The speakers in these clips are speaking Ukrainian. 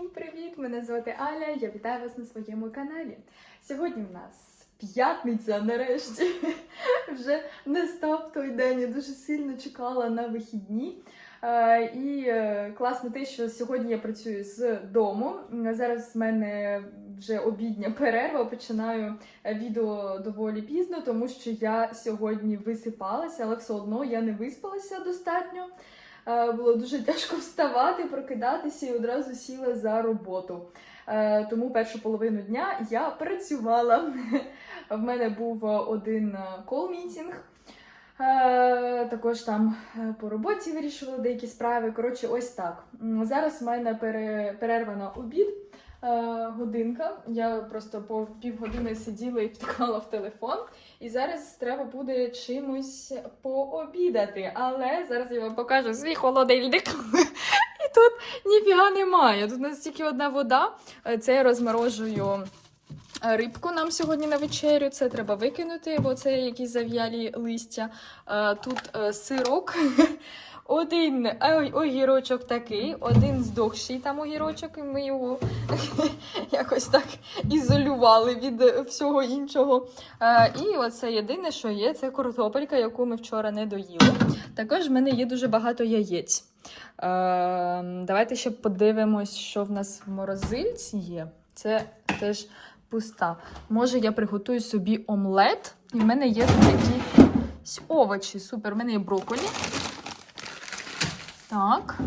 Всім привіт! Мене звати Аля. Я вітаю вас на своєму каналі. Сьогодні в нас п'ятниця, нарешті. Вже не став той день. Я дуже сильно чекала на вихідні. Е, І е, класно те, що сьогодні я працюю з дому. Зараз в мене вже обідня перерва. Починаю відео доволі пізно, тому що я сьогодні висипалася, але все одно я не виспалася достатньо. Е, Було дуже тяжко вставати, прокидатися і одразу сіла за роботу. Е, Тому першу половину дня я працювала. В мене був один кол-мітінг. Е, Також там е, по роботі вирішували деякі справи. Коротше, ось так. Зараз в мене пере- перерва обід. Е, Годинка. Я просто по півгодини сиділа і втикала в телефон. І зараз треба буде чимось пообідати. Але зараз я вам покажу свій холодильник. І тут ніфіга немає. Тут у нас тільки одна вода. Е, Це я розморожую е, рибку нам сьогодні на вечерю. Це треба викинути, бо це якісь зав'ялі листя. Тут сирок. Один ой, огірочок такий, один здохший там огірочок, і ми його якось так ізолювали від всього іншого. Е, і оце єдине, що є, це картопелька, яку ми вчора не доїли. Також в мене є дуже багато яєць. Е, давайте ще подивимось, що в нас в морозильці є. Це теж пуста. Може, я приготую собі омлет, і в мене є такі овочі. Супер, в мене є брокколі. Так.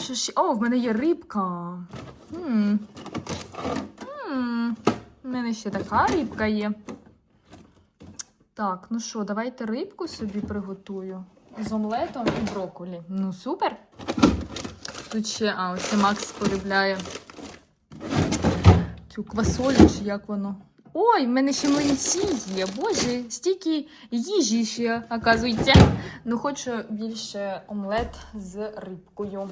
Що ще? О, в мене є рибка. М. М. У мене ще така рибка є. Так, ну що, давайте рибку собі приготую. З омлетом і брокколі. Ну, супер. Тут ще, а, ось Макс полюбляє цю квасолю, чи як воно. Ой, в мене ще млинці є. Боже, стільки їжі ще, оказується. Ну, хочу більше омлет з рибкою.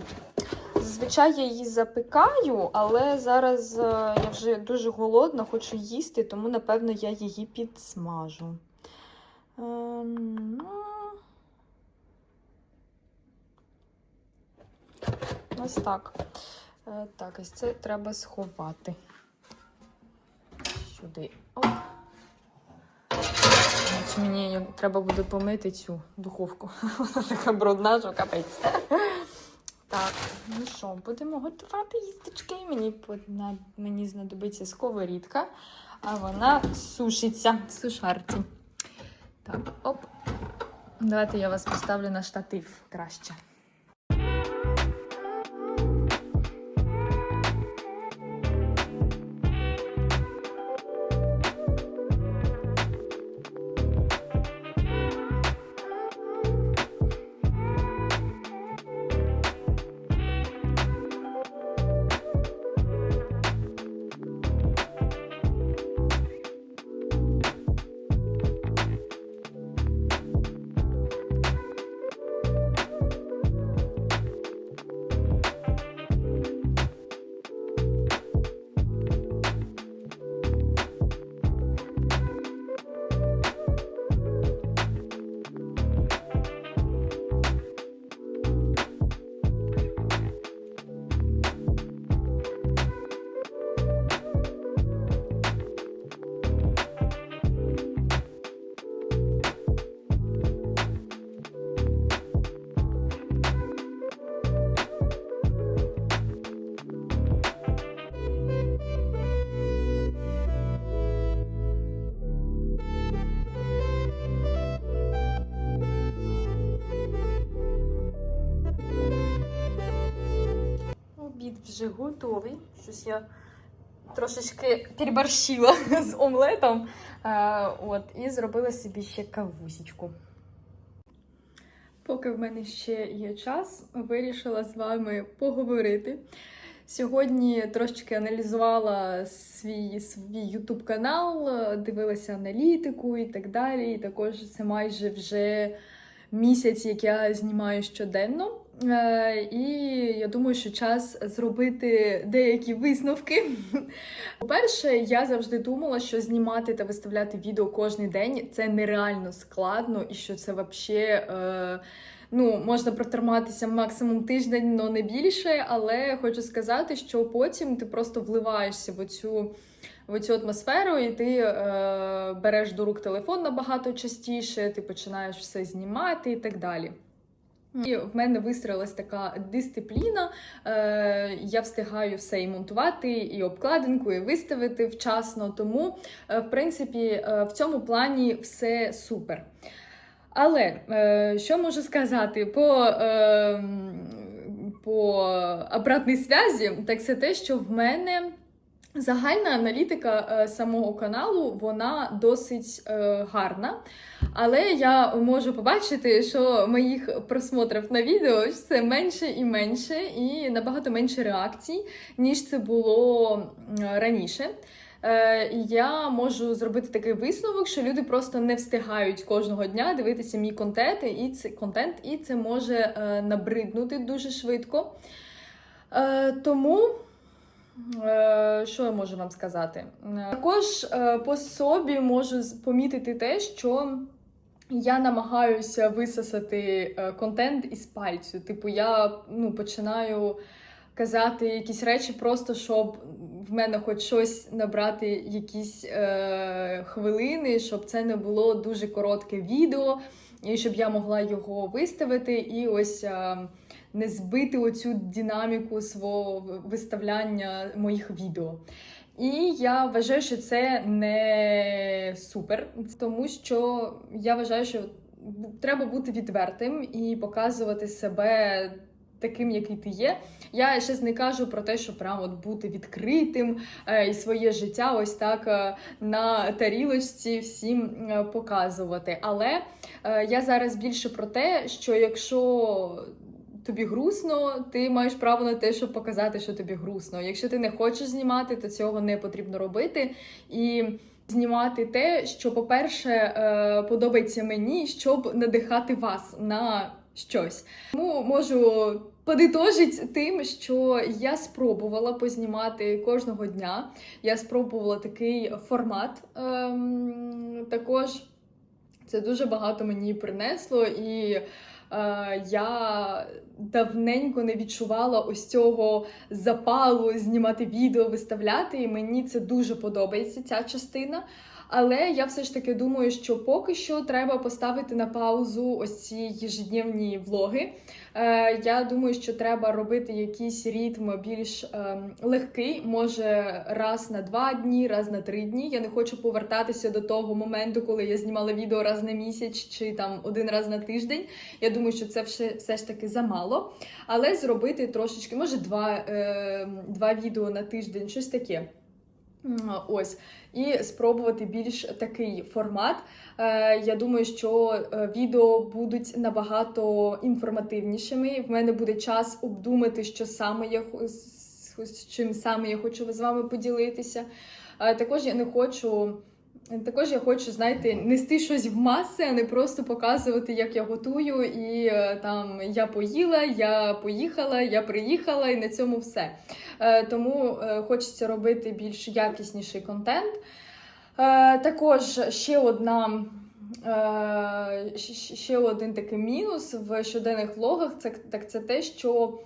Зазвичай я її запекаю, але зараз е, я вже дуже голодна, хочу їсти, тому напевно я її підсмажу. Ем, ну. Ось так. Е, Так, ось це треба сховати. Сюди. Оп. Мені треба буде помити цю духовку. Вона така брудна, що капець. Так, ну що, будемо готувати їсточки. Мені, мені знадобиться сковорідка, а вона сушиться в сушарці. Так, оп. Давайте я вас поставлю на штатив краще. Вже готовий. Щось я трошечки переборщила з омлетом. Е, от, і зробила собі ще кавусічку. Поки в мене ще є час, вирішила з вами поговорити. Сьогодні трошечки аналізувала свій свій YouTube канал, дивилася аналітику і так далі. І також це майже вже місяць, як я знімаю щоденно. Е, І я думаю, що час зробити деякі висновки. По-перше, я завжди думала, що знімати та виставляти відео кожен день це нереально складно, і що це взагалі. Е, ну, можна протриматися максимум тиждень, але не більше. Але хочу сказати, що потім ти просто вливаєшся в оцю, в цю атмосферу, і ти е, береш до рук телефон набагато частіше, ти починаєш все знімати і так далі. І в мене вистроїлась така дисципліна. Е, я встигаю все і монтувати, і обкладинку, і виставити вчасно. Тому, е, в принципі, е, в цьому плані все супер. Але е, що можу сказати по, е, по обратній зв'язі, так це те, що в мене. Загальна аналітика е, самого каналу вона досить е, гарна, але я можу побачити, що моїх просмотрів на відео все менше і менше, і набагато менше реакцій, ніж це було раніше. Е, я можу зробити такий висновок, що люди просто не встигають кожного дня дивитися мій контент, і це контент, і це може набриднути дуже швидко. Тому. Е, Що я можу вам сказати? Е, Також е, по собі можу помітити те, що я намагаюся висосати контент із пальцю. Типу, я ну, починаю казати якісь речі, просто щоб в мене хоч щось набрати якісь е, хвилини, щоб це не було дуже коротке відео, і щоб я могла його виставити і ось. Е, не збити оцю динаміку свого виставляння моїх відео. І я вважаю, що це не супер, тому що я вважаю, що треба бути відвертим і показувати себе таким, який ти є. Я ще не кажу про те, що прям от бути відкритим е, і своє життя ось так е, на тарілочці всім е, показувати. Але е, я зараз більше про те, що якщо тобі грустно, ти маєш право на те, щоб показати, що тобі грустно. Якщо ти не хочеш знімати, то цього не потрібно робити. І знімати те, що, по-перше, е, подобається мені, щоб надихати вас на щось. Тому можу подитожити тим, що я спробувала познімати кожного дня. Я спробувала такий формат. Ем, також це дуже багато мені принесло і. Е, я давненько не відчувала ось цього запалу знімати відео, виставляти, і мені це дуже подобається, ця частина. Але я все ж таки думаю, що поки що треба поставити на паузу ось ці ежедневні влоги. Е, я думаю, що треба робити якийсь ритм більш ем, легкий, може раз на два дні, раз на три дні. Я не хочу повертатися до того моменту, коли я знімала відео раз на місяць чи там один раз на тиждень. Я думаю, що це все, все ж таки замало. Але зробити трошечки, може, два, е, два відео на тиждень, щось таке. Ось, і спробувати більш такий формат. Е, я думаю, що е, відео будуть набагато інформативнішими. В мене буде час обдумати, що саме я з чим саме я хочу з вами поділитися. Е, також я не хочу. Також я хочу, знаєте, нести щось в маси, а не просто показувати, як я готую, і е, там я поїла, я поїхала, я приїхала, і на цьому все. Е, тому е, хочеться робити більш якісніший контент. Також ще одна. Ще один такий мінус в щоденних влогах це так це те, що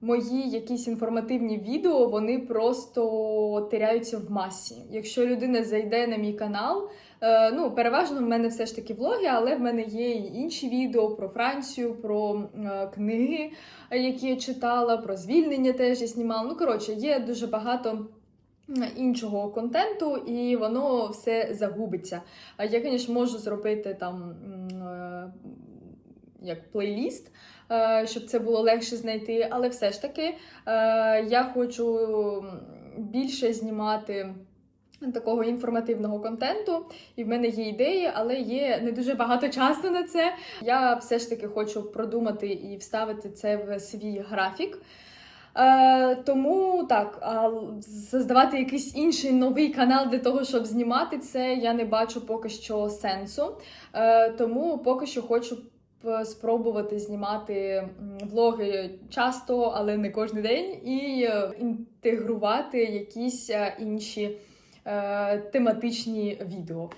мої якісь інформативні відео вони просто теряються в масі. Якщо людина зайде на мій канал, е, ну переважно в мене все ж таки влоги, але в мене є і інші відео про Францію, про е, книги, які я читала, про звільнення теж я знімала. Ну коротше, є дуже багато. Іншого контенту, і воно все загубиться. Я, звісно, можу зробити там як плейліст, е, щоб це було легше знайти, але все ж таки е, я хочу більше знімати. Такого інформативного контенту, і в мене є ідеї, але є не дуже багато часу на це. Я все ж таки хочу продумати і вставити це в свій графік. Е, тому так, а создавати якийсь інший новий канал для того, щоб знімати це, я не бачу поки що сенсу. Е, тому поки що хочу спробувати знімати влоги часто, але не кожен день, і е, інтегрувати якісь е, інші е, тематичні відео.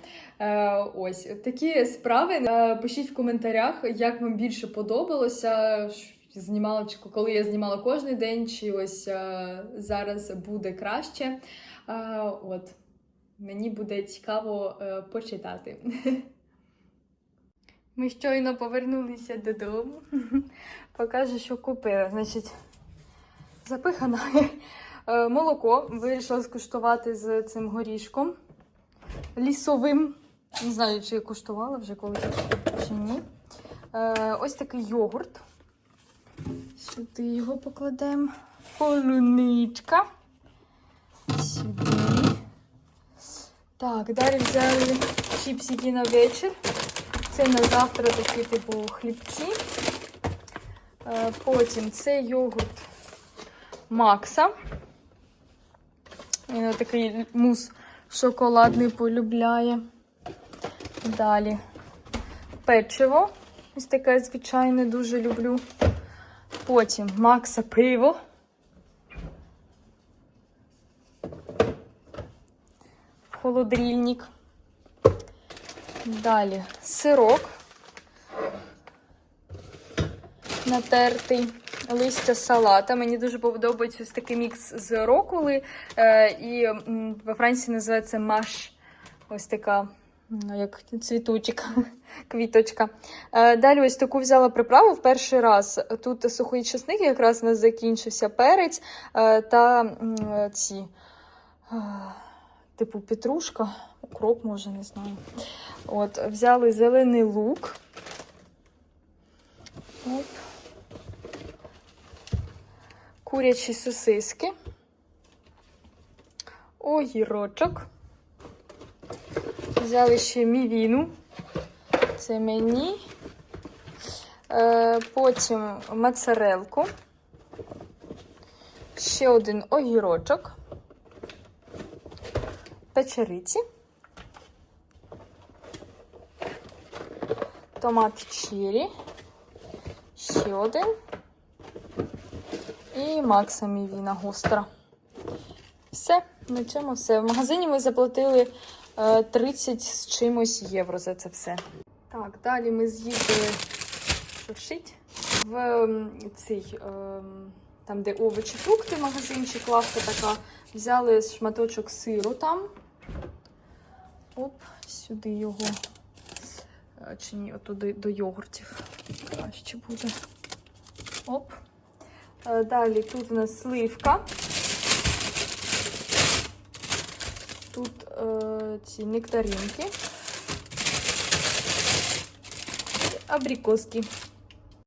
Ось такі справи. Пишіть в коментарях, як вам більше подобалося. Знімала чи коли я знімала кожен день, чи ось зараз буде краще. От мені буде цікаво почитати. Ми щойно повернулися додому. Покажу, що купила. Значить, запихана е, молоко. Вирішила скуштувати з цим горішком лісовим. Не знаю, чи я куштувала вже колись чи ні. Е, ось такий йогурт. Сюди його покладемо. Полуничка. Сюди. Так, далі взяли чіпсики на вечір. Це на завтра такі типу хлібці. Е, Потім це йогурт Макса. Він такий мус шоколадний полюбляє. Далі печиво. Ось таке звичайне дуже люблю. Потім Макса пиво. В холодрільник. Далі сирок натертий, листя салата. Мені дуже подобається ось такий мікс з роколи. Е, і во Франції називається маш. Ось така, ну, як цвіточок, квіточка. Е, далі ось таку взяла приправу в перший раз. Тут сухий чесник, якраз у нас закінчився перець е, та ці. Типу петрушка, укроп, може, не знаю. От, взяли зелений лук. Оп. Курячі сосиски. Огірочок. Взяли ще мівіну. Це мені. Е, потім моцарелку. Ще один огірочок. Печериці. Томат чері. Ще один. І Макса Мівіна гостра. Все, на цьому все. В магазині ми заплатили е, 30 з чимось євро за це все. Так, далі ми з'їздили шуршить в цей, ем, там, де овочі, фрукти, магазинчик, лавка така. Взяли шматочок сиру там. Оп, сюди його. Е, Чи ні, отуди до йогуртів. Краще буде. Оп. Е, Далі тут у нас сливка. Тут е, ці нектаринки. Абрикоски.